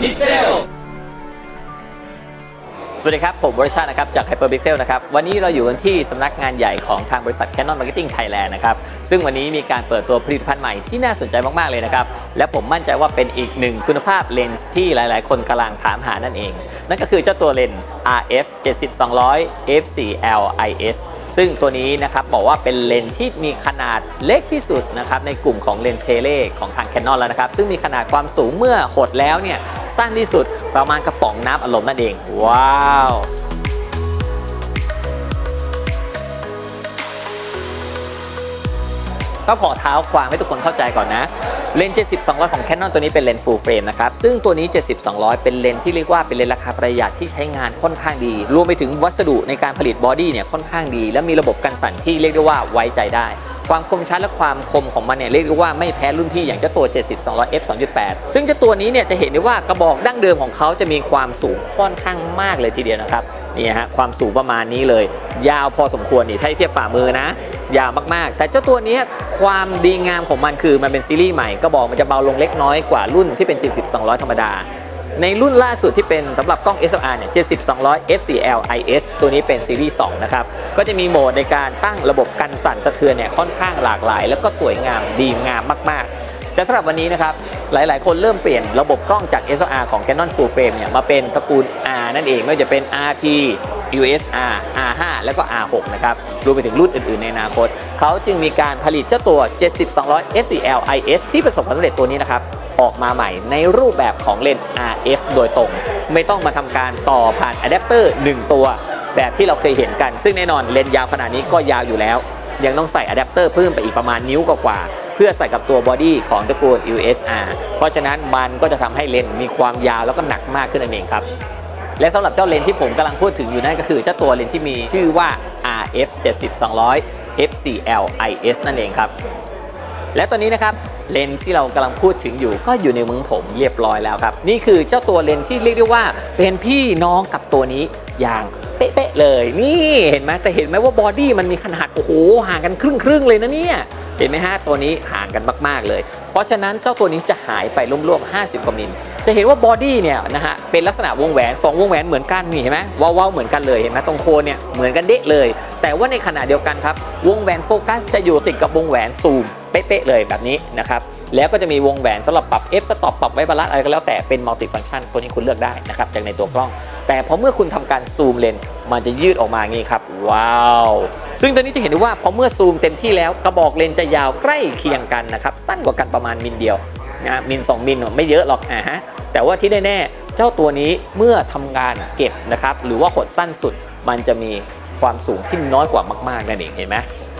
พิกเซลสวัสดีครับ ผมวรชาตินะครับ จาก Hyperpixel นะครับ วันนี้เราอยู่กันที่สำนักงานใหญ่ของทางบริษัท Canon Marketing Thailand นะครับ ซึ่งวันนี้มีการเปิดตัวผลิตภัณฑ์ใหม่ที่น่าสนใจมาก ๆ เลยนะครับ และผมมั่นใจว่าเป็นอีกหนึ่งคุณภาพเลนส์ที่หลาย ๆ คนกำลังถามหานั่นเอง นั่นก็คือเจ้าตัวเลนส์ RF 70-200 f4L IS ซึ่งตัวนี้นะครับบอกว่าเป็นเลนส์ที่มีขนาดเล็กที่สุดนะครับในกลุ่มของเลนส์เทเลของทาง Canon แล้วนะครับ ซึ่งมีขนาดความสูงเมื่อหดแล้วเนี่ยสั้นที่สุดประมาณกระป๋องน้ำอารมณ์นั่นเอง ว้าวก็ขอเท้าความให้ทุกคนเข้าใจก่อนนะ เลนส์70 200 ของ Canon ตัวนี้เป็นเลนส์ full frame นะครับ ซึ่งตัวนี้ 70 200 เป็นเลนส์ที่เรียกว่าเป็นเลนส์ราคาประหยัดที่ใช้งานค่อนข้างดี รวมไปถึงวัสดุในการผลิตบอดี้เนี่ยค่อนข้างดี และมีระบบกันสั่นที่เรียกได้ว่าไว้ใจได้ ความคมชัดและความคมของมันเนี่ยเรียกได้ว่าไม่แพ้รุ่นพี่อย่างเจ้าตัว 70 200 f 2.8 ซึ่งเจ้าตัวนี้เนี่ยจะเห็นได้ว่ากระบอกดั้งเดิมของเขาจะมีความสูงค่อนข้างมากเลยทีเดียวนะครับนี่ฮะความสูงประมาณนี้เลย ยาวพอสมควรนี่ถ้าเทียบฝ่ามือนะ ยาวมากๆ แต่เจ้าตัวนี้ความดีงามของมันคือมันเป็นซีรีส์ใหม่ก็บอกมันจะเบาลงเล็กน้อยกว่ารุ่นที่เป็น 70 200 ธรรมดา ในรุ่นล่าสุดที่เป็นสำหรับกล้อง SLR เนี่ย70 200 FCL IS ตัวนี้เป็นซีรีส์2นะครับ ก็จะมีโหมดในการตั้งระบบกันสั่นสะเทือนเนี่ยค่อนข้างหลากหลาย แล้วก็สวยงามดีงามมากๆ แต่สำหรับวันนี้นะครับ หลาย ๆ คนเริ่มเปลี่ยนระบบกล้องจาก SLR ของ Canon Full Frame เนี่ยมาเป็นตระกูล R นั่นเอง ไม่ว่าจะเป็น RP USR R5 แล้วก็ R6 นะครับ รวมไปถึงรุ่นอื่น ๆ ในอนาคต เขาจึงมีการผลิตเจ้าตัว 70-200 f4L IS ที่ประสบความสำเร็จตัวนี้นะครับ ออกมาใหม่ในรูปแบบของเลนส์ RF โดยตรง ไม่ต้องมาทำการต่อผ่านอะแดปเตอร์ 1 ตัว แบบที่เราเคยเห็นกัน ซึ่งแน่นอนเลนส์ยาวขนาดนี้ก็ยาวอยู่แล้ว ยังต้องใส่อะแดปเตอร์เพิ่มไปอีกประมาณนิ้วกว่าๆ พื่อใส่กับตัวบอดี้ของตระกูล USR เพราะฉะนั้นมันก็จะทำให้เลนส์มีความยาวแล้วก็หนักมากขึ้นนั่นเองครับและสำหรับเจ้าเลนส์ที่ผมกำลังพูดถึงอยู่นั่นก็คือเจ้าตัวเลนส์ที่มีชื่อว่า RF 70 200 f4L IS นั่นเองครับ และตัวนี้นะครับเลนส์ที่เรากำลังพูดถึงอยู่ก็อยู่ในมือผมเรียบร้อยแล้วครับ นี่คือเจ้าตัวเลนส์ที่เรียกได้ว่าเป็นพี่น้องกับตัวนี้อย่างเป๊ะๆเลย นี่เห็นไหมแต่เห็นไหมว่าบอดี้มันมีขนาดโอ้โหห่างกันครึ่งครึ่งๆเลยนะเนี่ย เห็นไหมฮะตัวนี้ห่างกันมาก ๆ เลย เพราะฉะนั้นเจ้าตัวนี้จะหายไปรวมๆ50กว่ามิลจะเห็นว่าบอดี้เนี่ยนะฮะเป็นลักษณะวงแหวน 2 วงแหวนเหมือนกันนี่เห็นไหมว้าวๆเหมือนกันเลยเห็นไหมตรงโคนเนี่ยเหมือนกันเดะเลย แต่ว่าในขณะเดียวกันครับวงแหวนโฟกัสจะอยู่ติดกับวงแหวนซูม เป๊ะๆเลยแบบนี้นะครับแล้วก็จะมีวงแหวนสำหรับปรับ f สต็อปปรับไว้บาลานซ์อะไรก็แล้วแต่เป็นมัลติฟัง c t ชันตัวนี้คุณเลือกได้นะครับจากในตัวกล้อง แต่พอเมื่อคุณทำการซูมเลนส์มันจะยืดออกมางนี้ครับว้าวซึ่งตัวนี้จะเห็นได้ว่าพอเมื่อซูมเต็มที่แล้วกระบอกเลนส์จะยาวใกล้เคียงกันนะครับสั้นกว่ากันประมาณมิลเดียวนะมิล2มิลไม่เยอะหรอกอ่าฮะแต่ว่าที่แน่ๆเจ้าตัวนี้เมื่อทำงานเก็บนะครับหรือว่าหดสั้นสุดมันจะมีความสูงที่น้อยกว่ามากๆนั่นเองเห็นไหม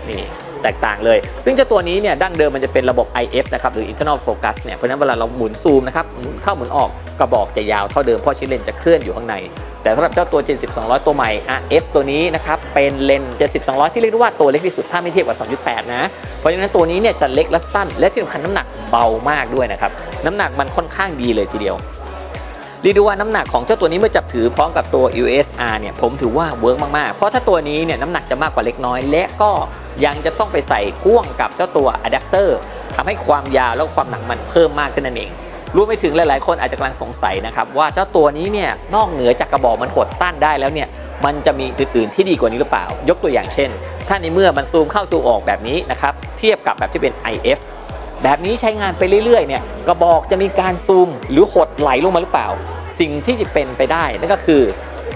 นี่ แตกต่างเลย ซึ่งเจ้าตัวนี้เนี่ยดั้งเดิมมันจะเป็นระบบ IF นะครับหรือ internal focus เนี่ยเพราะฉะนั้นเวลาเราหมุนซูมนะครับหมุนเข้าหมุนออกกระบอกจะยาวเท่าเดิมเพราะชิ้นเลนส์จะเคลื่อนอยู่ข้างใน แต่สำหรับเจ้าตัว70 200 ตัวใหม่ RF ตัวนี้นะครับเป็นเลนส์70 200 ที่เรียกว่าตัวเล็กที่สุดถ้าไม่เทียบกับ 2.8 นะ เพราะฉะนั้นตัวนี้เนี่ยจะเล็กและสั้น และที่สำคัญน้ำหนักเบามากด้วยนะครับน้ำหนักมันค่อนข้างดีเลยทีเดียว เรียกได้ว่าน้ำหนักของเจ้าตัวนี้เมื่อจับถือพร้อมกับตัว USR เนี่ยผมถือว่าเวิร์กมากๆ เพราะถ้าตัวนี้เนี่ยน้ำหนักจะมากกว่าเล็กน้อย และก็ยังจะต้องไปใส่พ่วงกับเจ้าตัวอะแดปเตอร์ทำให้ความยาวและความหนักมันเพิ่มมากขึ้นนั่นเองรวมไปถึงหลายๆ คนอาจจะกำลังสงสัยนะครับว่าเจ้าตัวนี้เนี่ยนอกเหนือจากกระบอกมันหดสั้นได้แล้วเนี่ยมันจะมีอื่นๆที่ดีกว่านี้หรือเปล่า ยกตัวอย่างเช่น ถ้าในเมื่อมันซูมเข้าซูมออกแบบนี้นะครับเทียบกับแบบที่เป็น IF แบบนี้ใช้งานไปเรื่อยๆเนี่ยกระบอกจะมีการซูมหรือหดไหลลงมาหรือเปล่า สิ่งที่จะเป็นไปได้นั่นก็คือ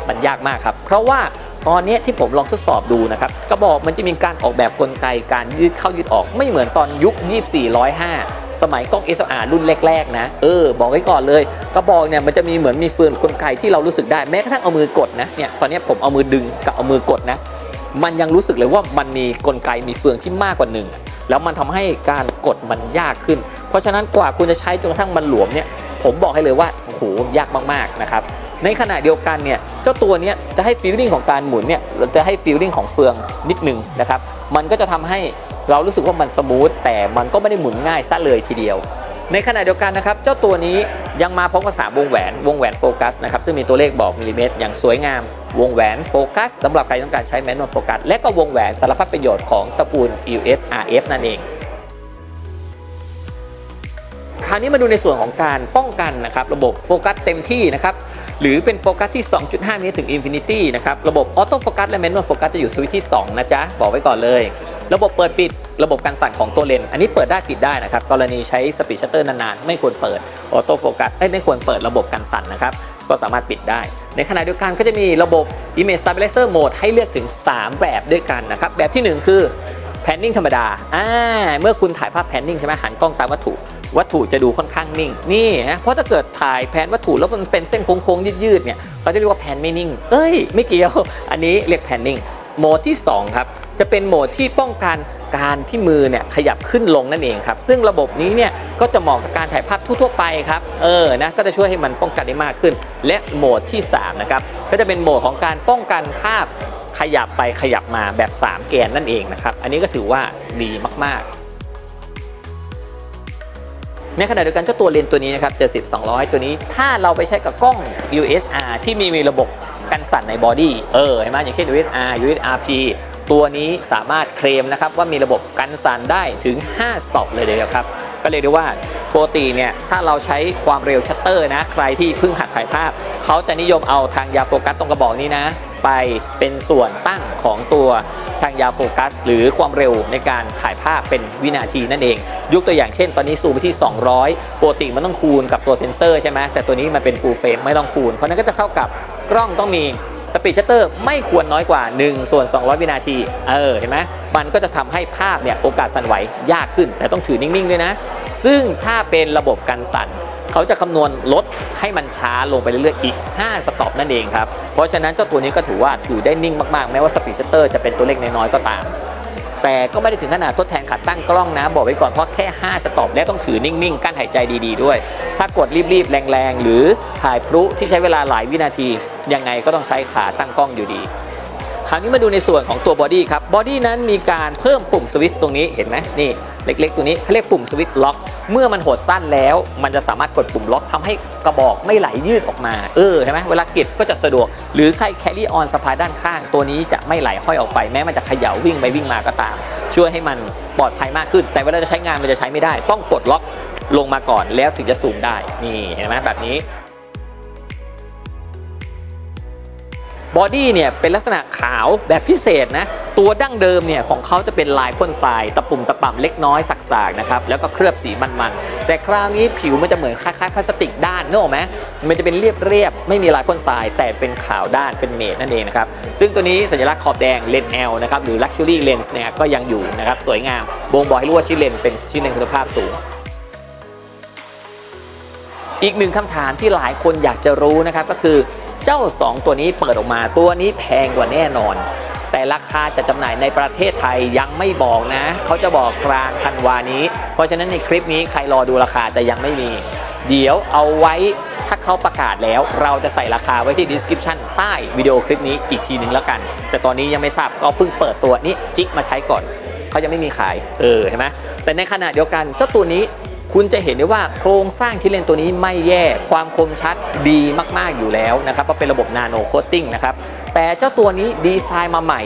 มันยากมากครับ เพราะว่าตอนนี้ที่ผมลองทดสอบดูนะครับกระบอกมันจะมีการออกแบบกลไกการยืดเข้ายืดออกไม่เหมือนตอนยุค 2405 สมัยกล้อง SLR รุ่นแรกๆนะ เออ บอกไว้ก่อนเลย กระบอกเนี่ยมันจะมีเหมือนมีเฟืองกลไกที่เรารู้สึกได้แม้กระทั่งเอามือกดนะเนี่ยตอนนี้ผมเอามือดึงกับเอามือกดนะ มันยังรู้สึกเลยว่ามันมีกลไกมีเฟืองที่มากกว่าหนึ่ง แล้วมันทำให้การกดมันยากขึ้น เพราะฉะนั้นกว่าคุณจะใช้จนกระทั่งมันหลวมเนี่ยผมบอกให้เลยว่าโอ้โหยากมากๆนะครับในขณะเดียวกันเนี่ยเจ้าตัวนี้จะให้ฟีลลิ่งของการหมุนเนี่ยเราจะให้ฟีลลิ่งของเฟืองนิดนึงนะครับมันก็จะทำให้เรารู้สึกว่ามันสมูทแต่มันก็ไม่ได้หมุนง่ายซะเลยทีเดียว ในขณะเดียวกันนะครับ เจ้าตัวนี้ ยังมาพร้อมกับสาวงแหวน วงแหวนโฟกัสนะครับ ซึ่งมีตัวเลขบอกมิลลิเมตรอย่างสวยงาม วงแหวนโฟกัสสำหรับใครต้องการใช้แมนนวลโฟกัส และก็วงแหวนสารพัดประโยชน์ของตระกูล EOS RF นั่นเอง คราวนี้มาดูในส่วนของการป้องกันนะครับ ระบบโฟกัสเต็มที่นะครับหรือเป็นโฟกัสที่ 2.5 เมตรถึงอินฟินิตี้นะครับ ระบบออโต้โฟกัสและแมนนวลโฟกัสจะอยู่สวิตช์ที่ 2 นะจ๊ะ บอกไว้ก่อนเลย ระบบเปิดปิดระบบการสั่นของตัวเลนส์อันนี้เปิดได้ปิดได้นะครับ กรณีใช้สปีดชัตเตอร์นานๆ ไม่ควรเปิดออโต้โฟกัสไม่ควรเปิดระบบการสั่นนะครับ ก็สามารถปิดได้ ในขณะเดียวกันก็จะมีระบบ Image Stabilizer Mode ให้เลือกถึง 3 แบบด้วยกันนะครับ แบบที่ 1 คือแพนนิ่งธรรมดาอ่าเมื่อคุณถ่ายภาพแพนนิ่งใช่ไหมหันกล้องตามวัตถุ วัตถุจะดูค่อนข้างนิ่ง นี่นะเพราะถ้าเกิดถ่ายแผนวัตถุแล้วมันเป็นเส้นโค้งๆยืดๆเนี่ยเขาจะเรียกว่าแผนไม่นิ่ง เอ้ย ไม่เกี่ยว อันนี้เรียกแผนนิ่ง โหมดที่ 2 ครับ จะเป็นโหมดที่ป้องกันการที่มือเนี่ยขยับขึ้นลงนั่นเองครับ ซึ่งระบบนี้เนี่ยก็จะเหมาะกับการถ่ายภาพทั่วๆไปครับ เออ นะ ก็จะช่วยให้มันป้องกันได้มากขึ้น และโหมดที่ 3 นะครับ ก็จะเป็นโหมดของการป้องกันภาพขยับไปขยับมาแบบ 3 แกนนั่นเองนะครับ อันนี้ก็ถือว่าดีมากๆในขณะเดียวกันเจ้าตัวเลนส์ตัวนี้นะครับ 70 200 ตัวนี้ ถ้าเราไปใช้กับกล้อง USR ที่มีมีระบบ กันสั่นในบอดี้เออเห็นไหมอย่างเช่น USR USRP ตัวนี้สามารถเคลมนะครับว่ามีระบบกันสั่นได้ถึง 5 สต็อปเลยเดียวครับ ก็เรียกได้ว่าปกติเนี่ยถ้าเราใช้ความเร็วชัตเตอร์นะ ใครที่เพิ่งหัดถ่ายภาพ เขาจะนิยมเอาทางยาโฟกัสตรงกระบอกนี้นะ ไปเป็นส่วนตั้งของตัว ทางยาโฟกัส หรือความเร็วในการถ่ายภาพเป็นวินาทีนั่นเอง ยกตัวอย่างเช่น ตอนนี้ซูมไปที่ 200ปกติมันต้องคูณกับตัวเซ็นเซอร์ใช่ไหมแต่ตัวนี้มันเป็นฟูลเฟรมไม่ต้องคูณ เพราะนั้นก็จะเท่ากับกล้องต้องมีสปีดชัตเตอร์ไม่ควรน้อยกว่า 1 ส่วน 200 วินาที เออ เห็นไหมมันก็จะทำให้ภาพเนี่ยโอกาสสั่นไหวยากขึ้น แต่ต้องถือนิ่ง ๆ ด้วยนะ ซึ่งถ้าเป็นระบบการสั่น เขาจะคำนวณลดให้มันช้าลงไปเรื่อยๆอีก 5 สต็อปนั่นเองครับ เพราะฉะนั้นเจ้าตัวนี้ก็ถือว่าถือได้นิ่งมากๆ แม้ว่าสปีดชัตเตอร์จะเป็นตัวเลขน้อยๆก็ตาม แต่ก็ไม่ได้ถึงขนาดทดแทนขาตั้งกล้องนะ บอกไว้ก่อนเพราะแค่ 5 สต็อปและต้องถือนิ่งๆ กั้นหายใจดีๆด้วย ถ้ากดรีบๆ แรงๆ หรือถ่ายพลุที่ใช้เวลาหลายวินาที ยังไงก็ต้องใช้ขาตั้งกล้องอยู่ดี คราวนี้มาดูในส่วนของตัวบอดี้ครับ บอดี้นั้นมีการเพิ่มปุ่มสวิตช์ตรงนี้เห็นไหมนี่ เล็กๆ ตัวนี้เขาเรียกปุ่มสวิตช์ล็อก เมื่อมันหดสั้นแล้ว มันจะสามารถกดปุ่มล็อกทำให้กระบอกไม่ไหลยืดออกมา เออเห็นไหมเวลาเก็บก็จะสะดวก หรือใครแครี่ออนสะพายด้านข้าง ตัวนี้จะไม่ไหลห้อยออกไป แม้มันจะเขย่าวิ่งไปวิ่งมาก็ตาม ช่วยให้มันปลอดภัยมากขึ้น แต่เวลาจะใช้งานมันจะใช้ไม่ได้ ต้องกดล็อกลงมาก่อนแล้วถึงจะซูมได้ นี่เห็นไหมแบบนี้ บอดี้เนี่ยเป็นลักษณะขาวแบบพิเศษนะ ตัวดั้งเดิมเนี่ยของเขาจะเป็นลายพ่นทราย ตะปุ่มตะป่ำเล็กน้อยสักๆนะครับ แล้วก็เคลือบสีมันๆ แต่คราวนี้ผิวมันจะเหมือนคล้ายๆพลาสติกด้านนึกออกไหมมันจะเป็นเรียบๆ ไม่มีลายพ่นทราย แต่เป็นขาวด้านเป็นเมดนั่นเองนะครับ ซึ่งตัวนี้สัญลักษณ์ขอบแดงเลนส์ L นะครับ หรือ Luxury Lens เนี่ยก็ยังอยู่นะครับ สวยงาม บ่งบอกให้รู้ว่าชิ้นเลนเป็นชิ้นเลนคุณภาพสูงอีกหนึ่งคำถามที่หลายคนอยากจะรู้นะครับก็คือ เจ้า 2 ตัวนี้เปิดออกมาตัวนี้แพงกว่าแน่นอน แต่ราคาจะจำหน่ายในประเทศไทยยังไม่บอกนะ เขาจะบอกกลางธันวานี้ เพราะฉะนั้นในคลิปนี้ใครรอดูราคาจะยังไม่มี เดี๋ยวเอาไว้ถ้าเขาประกาศแล้วเราจะใส่ราคาไว้ที่ description ใต้วิดีโอคลิปนี้อีกทีหนึ่งแล้วกัน แต่ตอนนี้ยังไม่ทราบเขาเพิ่งเปิดตัวนี้จิ๊กมาใช้ก่อน เขายังไม่มีขายเออเห็นไหมแต่ในขณะเดียวกันเจ้าตัวนี้ คุณจะเห็นได้ว่าโครงสร้างชิ้นเลนตัวนี้ไม่แย่ความคมชัดดีมากๆอยู่แล้วนะครับเพราะเป็นระบบนาโนโคตติ้งนะครับแต่เจ้าตัวนี้ดีไซน์มาใหม่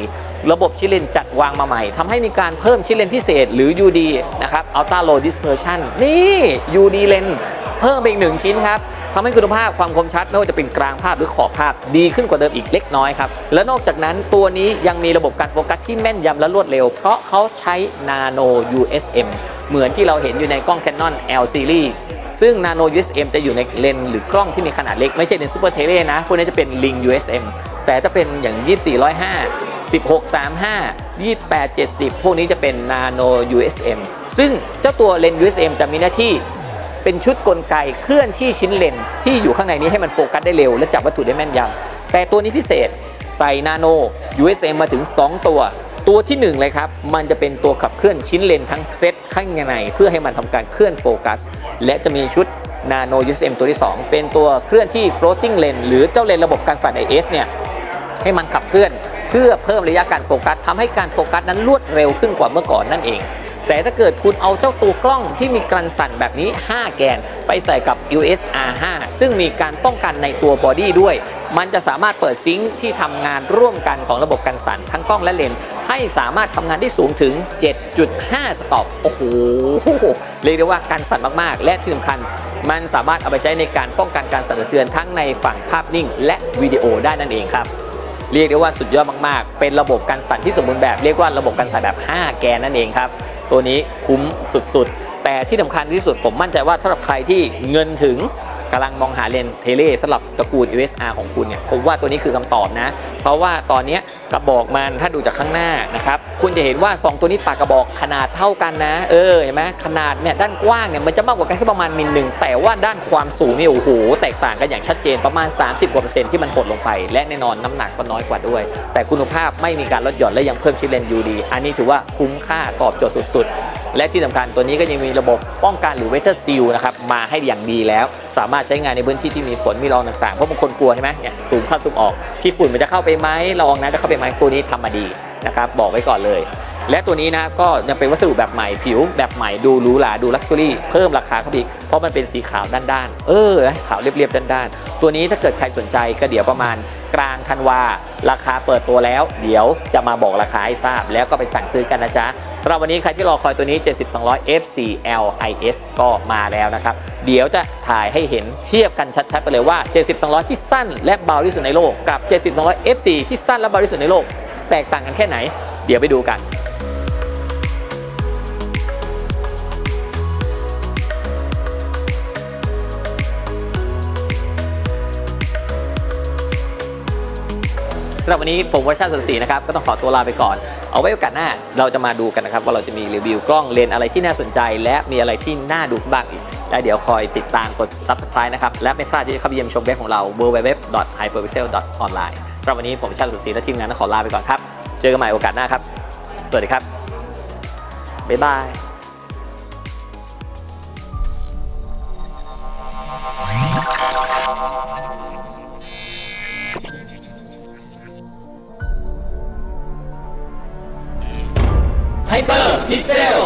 ระบบชิ้นเลนจัดวางมาใหม่ทำให้มีการเพิ่มชิ้นเลนพิเศษหรือ UD นะครับ Ultra Low Dispersion นี่ UD Lens เพิ่มไปอีกหนึ่งชิ้นครับทำให้คุณภาพความคมชัดไม่ว่าจะเป็นกลางภาพหรือขอบภาพดีขึ้นกว่าเดิมอีกเล็กน้อยครับ และนอกจากนั้นตัวนี้ยังมีระบบการโฟกัสที่แม่นยำและรวดเร็ว เพราะเขาใช้ Nano USM เหมือนที่เราเห็นอยู่ในกล้อง Canon L Series ซึ่ง Nano USM จะอยู่ในเลนส์หรือกล้องที่มีขนาดเล็ก ไม่ใช่เป็นซูเปอร์เทเลนะ พวกนี้จะเป็น Ling USM แต่ถ้าเป็นอย่าง 2405 1635 2870 พวกนี้จะเป็น Nano USM ซึ่งเจ้าตัวเลนส์ USM จะมีหน้าที่เป็นชุดกลไกเคลื่อนที่ชิ้นเลนที่อยู่ข้างในนี้ให้มันโฟกัสได้เร็ว และจับวัตถุได้แม่นยำแต่ตัวนี้พิเศษใส่นาโน USM มาถึง 2 ตัว ตัวที่ 1 เลยครับ มันจะเป็นตัวขับเคลื่อนชิ้นเลนทั้งเซต ข้างในเพื่อให้มันทำการเคลื่อนโฟกัส และจะมีชุด Nano USM ตัวที่ 2 เป็นตัวเคลื่อนที่ floating lens หรือเจ้าเลนระบบการสั่น IS เนี่ยให้มันขับเคลื่อน เพื่อเพิ่มระยะการโฟกัสทำให้การโฟกัสนั้นรวดเร็วขึ้นกว่าเมื่อก่อนนั่นเอง แต่ถ้าเกิดคุณเอาเจ้าตัวกล้องที่มีการสั่นแบบนี้ 5 แกน ไปใส่กับ US R5 ซึ่งมีการป้องกันในตัวบอดี้ด้วย มันจะสามารถเปิดซิงค์ที่ทำงานร่วมกันของระบบการสั่นทั้งกล้องและเลน ให้สามารถทำงานได้สูงถึง 7.5 สต็อปโอ้โหเรียกได้ว่าการสั่นมากๆ และที่สำคัญมันสามารถเอาไปใช้ในการป้องกันการสั่นสะเทือนทั้งในฝั่งภาพนิ่ง และวิดีโอได้นั่นเองครับเรียกได้ว่าสุดยอดมากๆ เป็นระบบการสั่นที่สมบูรณ์แบบ เรียกว่าระบบการสั่นแบบ 5 แกนนั่นเองครับ ตัวนี้คุ้มสุดๆ แต่ที่สำคัญที่สุดผมมั่นใจว่าสำหรับใครที่เงินถึง กำลังมองหาเลนเทเลสำหรับตระกูล USR ของคุณเนี่ยผมว่าตัวนี้คือคำตอบนะ เพราะว่าตอนนี้กระบอกมันถ้าดูจากข้างหน้านะครับคุณจะเห็นว่า 2 ตัวนี้ปากกระบอกขนาดเท่ากันนะเออเห็นไหมขนาดเนี่ยด้านกว้างเนี่ยมันจะมากกว่ากันแค่ประมาณมิลหนึ่งแต่ว่าด้านความสูงนี่โอ้โหแตกต่างกันอย่างชัดเจนประมาณ 30กว่าเปอร์เซ็นต์ที่มันหดลงไป และแน่นอนน้ำหนักก็น้อยกว่าด้วย แต่คุณภาพไม่มีการลดหย่อนและยังเพิ่มชิ้นเลนยูดีอันนี้ถือว่าคุ้มค่าตอบโจทย์สุด ๆ และที่สำคัญตัวนี้ก็ยังมีระบบป้องกันหรือเวทเทอร์ซิลนะครับมาให้อย่างดีแล้วสามารถใช้งานในพื้นที่ที่มีฝนมีรองต่างๆเพราะบางคนกลัวใช่ไหมเนี่ยสูงเข้าสูงออกที่ฝุ่นมันจะเข้าไปไหมรองนั้นจะเข้าไปไหมตัวนี้ทำมาดี นะครับบอกไว้ก่อนเลย และตัวนี้นะก็ยังเป็นวัสดุแบบใหม่ผิวแบบใหม่ดูหรูหราดูลักชัวรี่เพิ่มราคาเข้าไปอีกเพราะมันเป็นสีขาวด้านๆเออขาวเรียบๆด้านๆตัวนี้ถ้าเกิดใครสนใจก็เดี๋ยวประมาณกลางธันวาราคาเปิดตัวแล้ว เดี๋ยวจะมาบอกราคาให้ทราบ แล้วก็ไปสั่งซื้อกันนะจ๊ะสำหรับวันนี้ใครที่รอคอยตัวนี้70 FC-LIS ก็มาแล้วนะครับ เดี๋ยวจะถ่ายให้เห็นเทียบกันชัดๆ ไปเลยว่า70ที่สั้นและเบาที่สุดในโลกกับ70 FC ที่สั้นและเบาที่สุดในโลก แตกต่างกันแค่ไหน เดี๋ยวไปดูกันสำหรับวันนี้ผมวัชชาสันสีนะครับก็ต้องขอตัวลาไปก่อน เอาไว้โอกาสหน้าเราจะมาดูกันนะครับ ว่าเราจะมีรีวิวกล้องเลนอะไรที่น่าสนใจ และมีอะไรที่น่าดูบ้างอีก และเดี๋ยวคอยติดตามกด subscribe นะครับ และไม่พลาดที่จะเข้าไปเยี่ยมชมเว็บของเรา www.hyperpixel.online สำหรับวันนี้ผมชาติสันสีและทีมงานต้องขอลาไปก่อนครับ เจอกันใหม่โอกาสหน้าครับ สวัสดีครับ บ๊ายบายไฮเปอร์พิกเซล